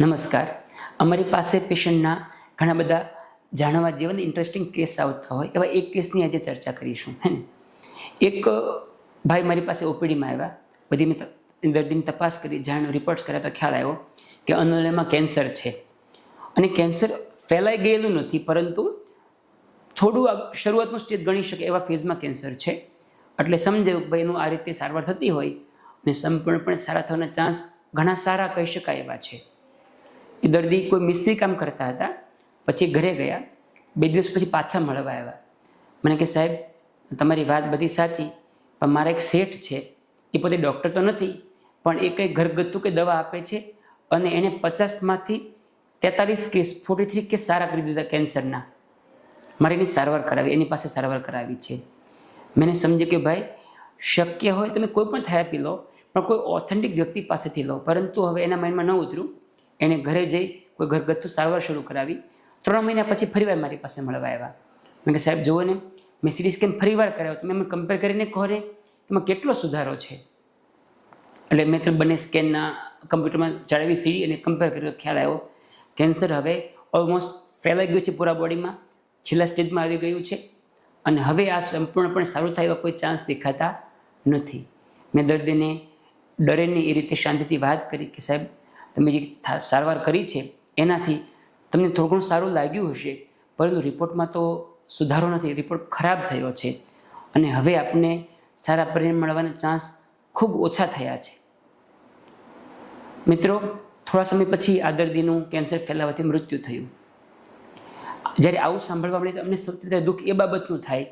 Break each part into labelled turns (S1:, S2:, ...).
S1: નમસ્કાર. અમારી પાસે પેશન્ટના ઘણા બધા જાણવા જેવા ઇન્ટરેસ્ટિંગ કેસ આવતા હોય. એવા એક કેસની આજે ચર્ચા કરીશું, હે ને? એક ભાઈ મારી પાસે ઓપીડીમાં આવ્યા. બધી મેં દર્દીની તપાસ કરી જાણ રિપોર્ટ્સ કર્યા તો ખ્યાલ આવ્યો કે અનોલયમાં કેન્સર છે. અને કેન્સર ફેલાઈ ગયેલું નથી, પરંતુ થોડું શરૂઆતનું સ્ટેજ ગણી શકે એવા ફેઝમાં કેન્સર છે. એટલે સમજાયું કે ભાઈ આ રીતે સારવાર થતી હોય અને સંપૂર્ણપણે સારા થવાના ચાન્સ ઘણા સારા કહી શકાય એવા છે. એ દર્દી કોઈ મિસ્ત્રી કામ કરતા હતા, પછી ઘરે ગયા, બે દિવસ પછી પાછા મળવા આવ્યા. મને કે, સાહેબ, તમારી વાત બધી સાચી, પણ મારા એક શેઠ છે, એ પોતે ડૉક્ટર તો નથી, પણ એ કંઈ ઘરગથ્થુ કે દવા આપે છે અને એણે પચાસમાંથી તેતાલીસ કેસ ફોર્ટી થ્રી કેસ સારા કરી દીધા કેન્સરના. મારે એની સારવાર કરાવી, એની પાસે સારવાર કરાવી છે. મેં સમજ્યું કે, ભાઈ, શક્ય હોય તમે કોઈ પણ થેરાપી લો, પણ કોઈ ઓથેન્ટિક વ્યક્તિ પાસેથી લો, પરંતુ હવે એના માઇન્ડમાં ન ઉતર્યું એણે ઘરે જઈ કોઈ ઘરગથ્થુ સારવાર શરૂ કરાવી. ત્રણ મહિના પછી ફરીવાર મારી પાસે મળવા આવ્યા. મેં કે સાહેબ, જુઓ ને, મેં સિટી સ્કેન ફરીવાર કરાવ્યો તમે મને કમ્પેર કરીને કહો ને, એમાં કેટલો સુધારો છે? એટલે મેં તો બંને સ્કેનના કમ્પ્યુટરમાં ચડાવી સીડી અને કમ્પેર કર્યો. ખ્યાલ આવ્યો. કેન્સર હવે ઓલમોસ્ટ ફેલાઈ ગયું છે પૂરા બોડીમાં છેલ્લા સ્ટેજમાં આવી ગયું છે. અને હવે આ સંપૂર્ણપણે સારું થાય એવા કોઈ ચાન્સ દેખાતા નથી. મેં દર્દીને ડરે નહીં એ રીતે શાંતિથી વાત કરી કે, સાહેબ તમે જે સારવાર કરી છે, એનાથી તમને થોડું સારું લાગ્યું હશે, પરંતુ રિપોર્ટમાં તો સુધારો નથી, રિપોર્ટ ખરાબ થયો છે. અને હવે આપને સારા પરિણામ મળવાના ચાન્સ ખૂબ ઓછા થયા છે. મિત્રો, થોડા સમય પછી આ દર્દીનું કેન્સર ફેલાવાથી મૃત્યુ થયું. જ્યારે આવું સાંભળવા મળે તો અમને સૌથી વધારે દુઃખ એ બાબતનું થાય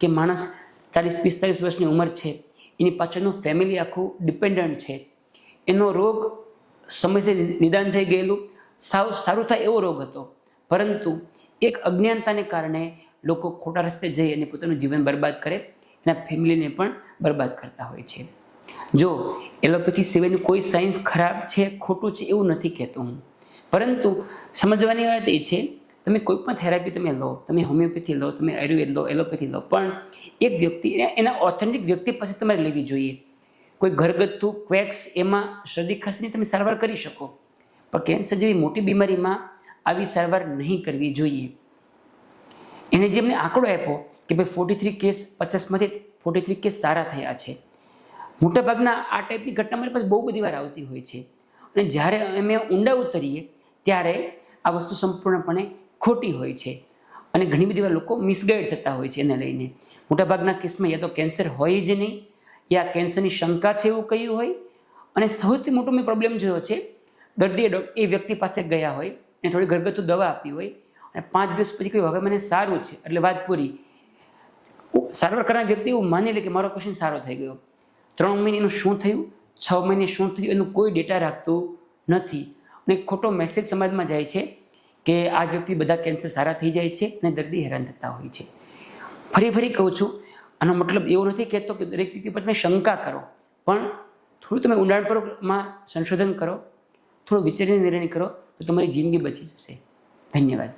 S1: કે માણસ ચાલીસ પિસ્તાલીસ વર્ષની ઉંમર છે. એની પાછળનું ફેમિલી આખું ડિપેન્ડન્ટ છે. એનો રોગ સમયસર નિદાન થઈ ગયેલું. સાવ, સારું થાય એવો રોગ હતો. પરંતુ એક અજ્ઞાનતાને કારણે લોકો ખોટા રસ્તે જઈ અને પોતાનું જીવન બરબાદ કરે, એના ફેમિલીને પણ બરબાદ કરતા હોય છે. જો, એલોપેથી સિવાયનું કોઈ સાયન્સ ખરાબ છે, ખોટું છે એવું નથી કહેતો હું. પરંતુ સમજવાની વાત એ છે, તમે કોઈ પણ થેરાપી તમે લો, તમે હોમિયોપેથી લો, તમે આયુર્વેદ લો, એલોપેથી લો, પણ એક વ્યક્તિ, એના- એના ઓથેન્ટિક વ્યક્તિ પાસે તમારે લેવી જોઈએ. કોઈ ઘરગથ્થુ ક્વેક્સ એમાં શરદી ખાંસીની તમે સારવાર કરી શકો. પણ કેન્સર જેવી મોટી બીમારીમાં આવી સારવાર નહીં કરવી જોઈએ. એને જે આંકડો આપ્યો કે ભાઈ ફોર્ટી થ્રી કેસ પચાસમાંથી ફોર્ટી થ્રી કેસ સારા થયા છે. મોટાભાગના આ ટાઈપની ઘટના મારી પાસે બહુ બધી વાર આવતી હોય છે. અને જ્યારે અમે ઊંડા ઉતરીએ ત્યારે આ વસ્તુ સંપૂર્ણપણે ખોટી હોય છે. અને ઘણી બધી વાર લોકો મિસગાઈડ થતા હોય છે એને લઈને. મોટાભાગના કેસમાં યા તો કેન્સર હોય જ નહીં યા કેન્સરની શંકા છે એવું કહ્યું હોય. અને સૌથી મોટો મેં પ્રોબ્લેમ જોયો છે. દર્દીએ એ વ્યક્તિ પાસે ગયા હોય અને થોડી ઘરગથ્થુ દવા આપી હોય, અને પાંચ દિવસ પછી કહ્યું, હવે મને સારું છે. એટલે વાત પૂરી. સારવાર કરનાર વ્યક્તિ એવું માની લે કે મારો પેશન્ટ સારો થઈ ગયો. ત્રણ મહિનેનું શું થયું? છ મહિને શું થયું? એનું કોઈ ડેટા રાખતું નથી. અને ખોટો મેસેજ સમાજમાં જાય છે કે આ વ્યક્તિ બધા કેન્સર સારા થઈ જાય છે અને દર્દી હેરાન થતા હોય છે. ફરી ફરી કહું છું આનો મતલબ એવો નથી કહેતો કે દરેક વ્યક્તિ પર તમે શંકા કરો. પણ થોડું તમે ઊંડાણપૂર્વકમાં સંશોધન કરો, થોડું વિચારીને નિર્ણય કરો તો તમારી જિંદગી બચી જશે. ધન્યવાદ.